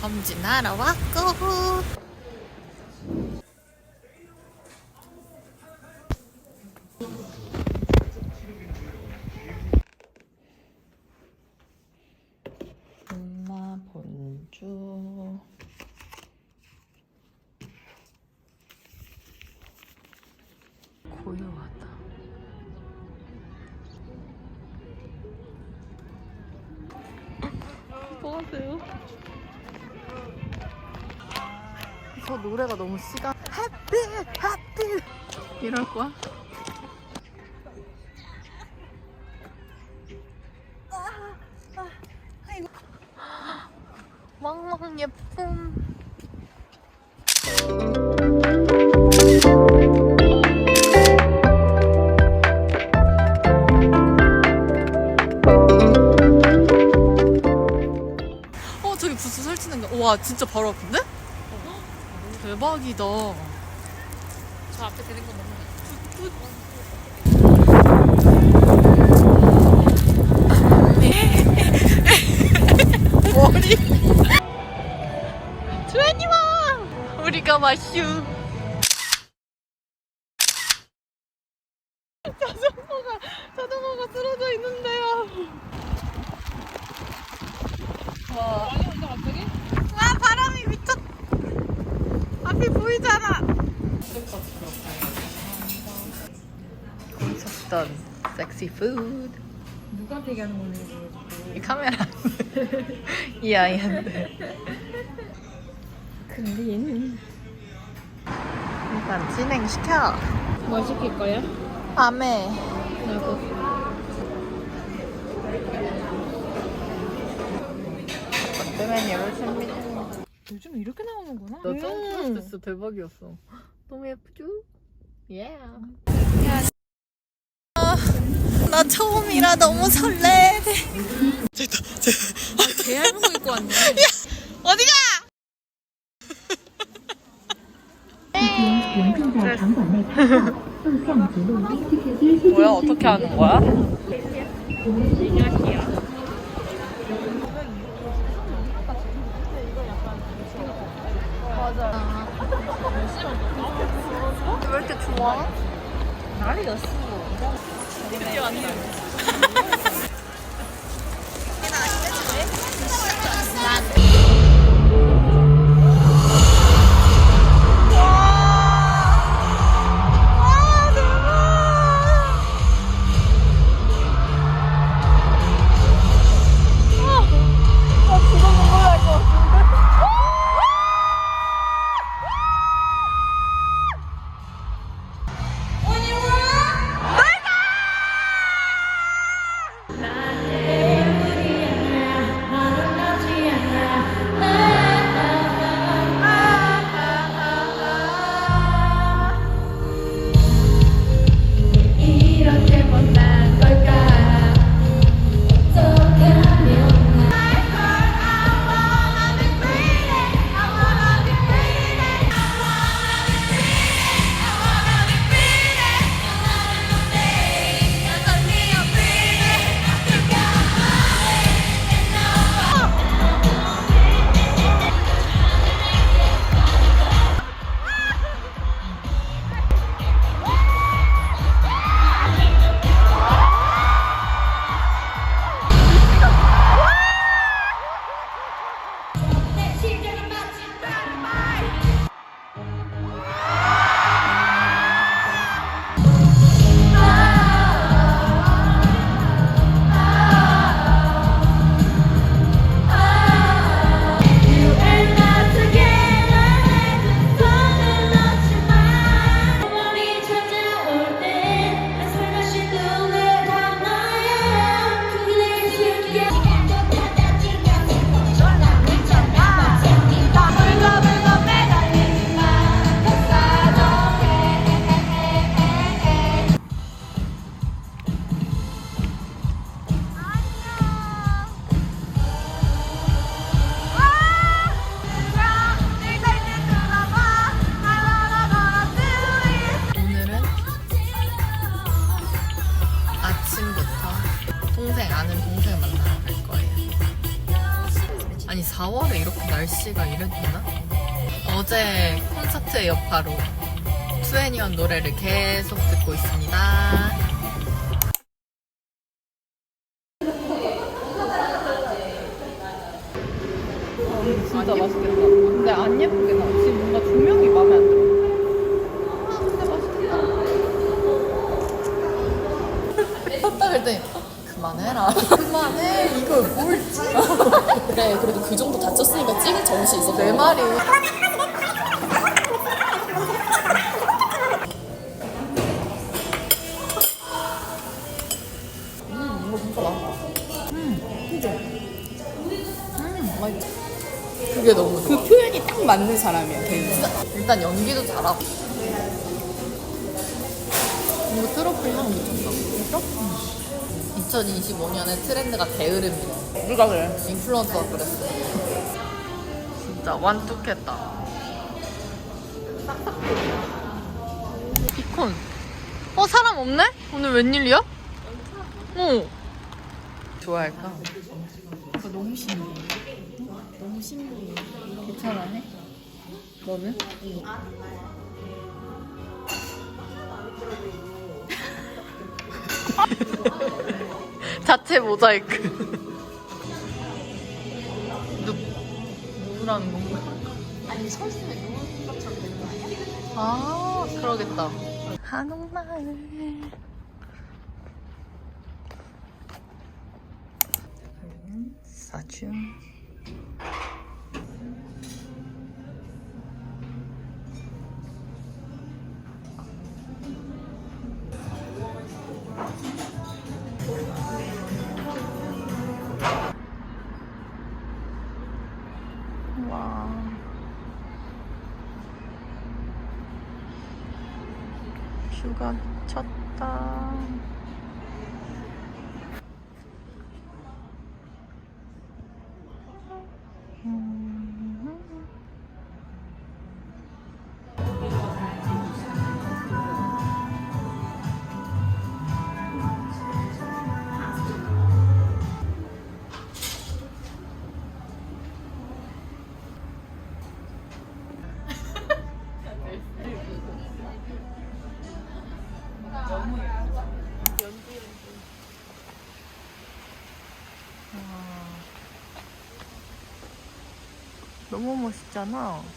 검진하러 왔고. 엄마 본주. 고요하다. 뭐 하세요? 저 노래가 너무 시간 해피 해피 이럴 거야? 왕왕 예쁨 어 저기 부스 설치는 거. 와 진짜 바로 앞인데? 대박이다. 저 앞에 되는 건 너무 머리. 주연이와 우리가 마슈. 자전거가 자전거가 쓰러져 있는데요. 와. 아니 근데 갑자기? 와 바람이 미쳤. 앞이 보이잖아. 있었던 섹시 푸드. 누구한테 얘기하는 거니? 이 카메라. 이 아이한테. 근린 일단 진행시켜. 뭐 시킬 거야? 밤에 나도 메뉴를 준비해. 요즘 이렇게 나오는구나. 나 예. 점프할 때 진짜 대박이었어. 너무 예쁘죠? 예. 나 처음이라 너무 설레. 아, 개 얇은 입고 왔네. 어디가? 뭐야 어떻게 하는 거야? 맞아. 왜 이렇게 좋아? 날이 났어. 그때 왔네. 4월에 이렇게 날씨가 이랬나? 어제 콘서트의 여파로 투애니언 노래를 계속 듣고 있습니다. 진짜 맛있겠다. 근데 안 예쁘게 나와. 지금 뭔가 조명이 마음에 안 들어. 컸다 그랬더니 그만해라. 그만해. 이걸 뭘 그래 그래도 그 정도 다쳤으니까 찍을 정신 있어 내 말이. 이거 진짜 맛있다 그게 너무 좋아. 그 표현이 딱 맞는 사람이야 걔는 일단 연기도 잘하고. 이거 트러플 향 미쳤다. 진짜? 2025년의 트렌드가 게으름이래. 누가 그래 인플루언서가 그랬어. 진짜 완뚝했다. 비콘. 어 사람 없네? 오늘 웬일이야? 어. 좋아할까? 너무 신기해 너무 신기해 괜찮아해? 너는? 자체 모자이크. 누 누구라는 건가? 아니 서 있으면 누운 것처럼 되는 거 아니야? 아 그러겠다. 한옥마을. 사주. 뷰가 미쳤다. 너무 멋있잖아.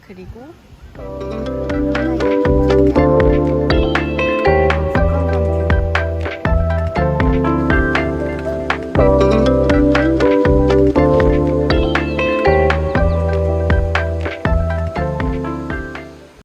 그리고